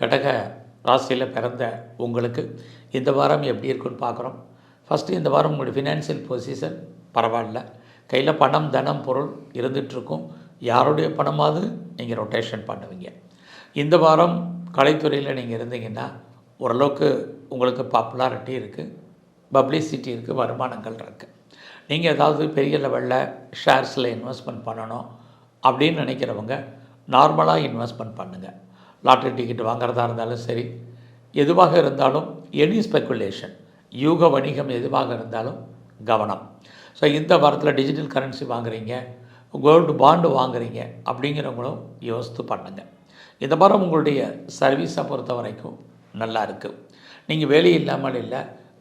கடக ராசியில் பிறந்த உங்களுக்கு இந்த வாரம் எப்படி இருக்குன்னு பார்க்குறோம். ஃபஸ்ட்டு இந்த வாரம் உங்களுடைய ஃபினான்ஷியல் பொசிஷன் பரவாயில்ல. கையில் பணம் தனம் பொருள் இருந்துகிட்ருக்கும். யாருடைய பணமாவது நீங்கள் ரொட்டேஷன் பண்ணுவீங்க. இந்த வாரம் கலைத்துறையில் நீங்கள் இருந்தீங்கன்னா ஓரளவுக்கு உங்களுக்கு பாப்புலாரிட்டி இருக்குது பப்ளிசிட்டி இருக்குது வருமானங்கள் இருக்குது நீங்கள் ஏதாவது பெரிய லெவலில் ஷேர்ஸில் இன்வெஸ்ட்மெண்ட் பண்ணணும் அப்படின்னு நினைக்கிறவங்க நார்மலாக இன்வெஸ்ட்மெண்ட் பண்ணுங்கள் லாட்ரி டிக்கெட் வாங்குறதா இருந்தாலும் சரி எதுவாக இருந்தாலும் எனி ஸ்பெக்குலேஷன் யூக வணிகம் எதுவாக இருந்தாலும் கவனம். ஸோ இந்த வாரத்தில் டிஜிட்டல் கரன்சி வாங்குறீங்க கோல்டு பாண்டு வாங்குறீங்க அப்படிங்கிறவங்களும் யோசித்து பண்ணுங்கள் இந்த வாரம் உங்களுடைய சர்வீஸை பொறுத்த வரைக்கும் நல்லா இருக்குது நீங்கள் வேலை இல்லாமல் இல்லை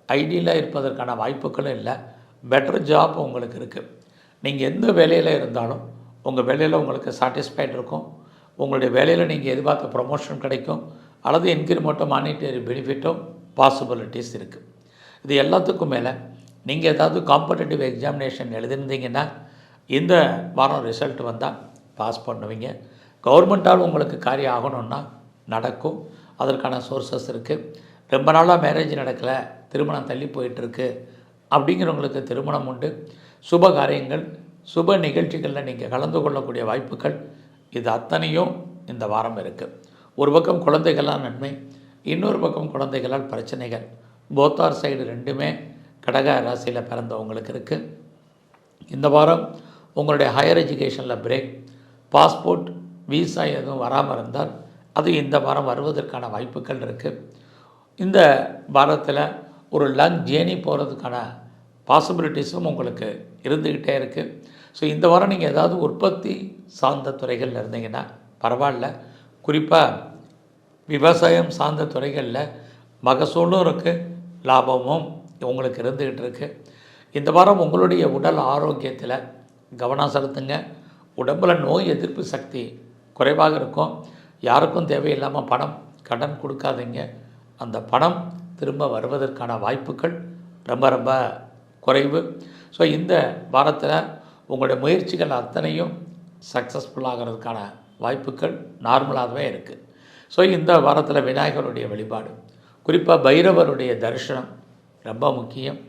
ஐடியில் இருப்பதற்கான வாய்ப்புகளும் இல்லை பெட்டர் ஜாப் உங்களுக்கு இருக்குது நீங்கள் எந்த வேலையில் இருந்தாலும் உங்கள் வேலையில் உங்களுக்கு சாட்டிஸ்ஃபைட் இருக்கும் உங்களுடைய வேலையில் நீங்கள் எதிர்பார்த்த ப்ரொமோஷன் கிடைக்கும். அல்லது இன்க்ரிமெண்ட்டோ மானிட்டரி பெனிஃபிட்டோ பாசிபிலிட்டிஸ் இருக்குது இது எல்லாத்துக்கும் மேலே நீங்கள் ஏதாவது காம்படிட்டிவ் எக்ஸாமினேஷன் எழுதியிருந்தீங்கன்னா இந்த வாரம் ரிசல்ட் வந்தால் பாஸ் பண்ணுவீங்க. கவர்மெண்ட்டால் உங்களுக்கு காரியம் ஆகணும்னா நடக்கும். அதற்கான சோர்சஸ் இருக்குது ரொம்ப நாளாக மேரேஜ் நடக்கலை திருமணம் தள்ளி போயிட்டுருக்கு அப்படிங்கிறவங்களுக்கு திருமணம் உண்டு. சுப காரியங்கள் சுப நிகழ்ச்சிகளில் நீங்கள் கலந்து கொள்ளக்கூடிய வாய்ப்புகள் இது அத்தனையும் இந்த வாரம் இருக்குது ஒரு பக்கம் குழந்தைகளால் நன்மை இன்னொரு பக்கம் குழந்தைகளால் பிரச்சனைகள். போத்தார் சைடு ரெண்டுமே கடக ராசியில் பிறந்தவங்களுக்கு இருக்குது இந்த வாரம் உங்களுடைய ஹையர் எஜுகேஷனில் பிரேக் பாஸ்போர்ட் விசா எதுவும் வராமல் இருந்தால் அது இந்த வாரம் வருவதற்கான வாய்ப்புகள் இருக்குது இந்த வாரத்தில் ஒரு லங் ஜேர்னி போகிறதுக்கான பாசிபிலிட்டிஸும் உங்களுக்கு இருந்துக்கிட்டே இருக்குது ஸோ இந்த வாரம் நீங்கள் ஏதாவது உற்பத்தி சார்ந்த துறைகளில் இருந்தீங்கன்னா பரவாயில்ல. குறிப்பாக விவசாயம் சார்ந்த துறைகளில் மகசூலும் இருக்குது லாபமும் உங்களுக்கு இருந்துக்கிட்டு இருக்குது இந்த வாரம் உங்களுடைய உடல் ஆரோக்கியத்தில் கவனம் செலுத்துங்க. உடம்பில் நோய் எதிர்ப்பு சக்தி குறைவாக இருக்கும். யாருக்கும் தேவையில்லாமல் பணம் கடன் கொடுக்காதீங்க. அந்த பணம் திரும்ப வருவதற்கான வாய்ப்புகள் ரொம்ப ரொம்ப குறைவு. ஸோ இந்த வாரத்தில் உங்களுடைய முயற்சிகள் அத்தனையும் சக்ஸஸ்ஃபுல் ஆகிறதுக்கான வாய்ப்புகள் நார்மலாகவே இருக்குது ஸோ இந்த வாரத்தில் விநாயகருடைய வழிபாடு குறிப்பாக பைரவருடைய தரிசனம் ரொம்ப முக்கியம்.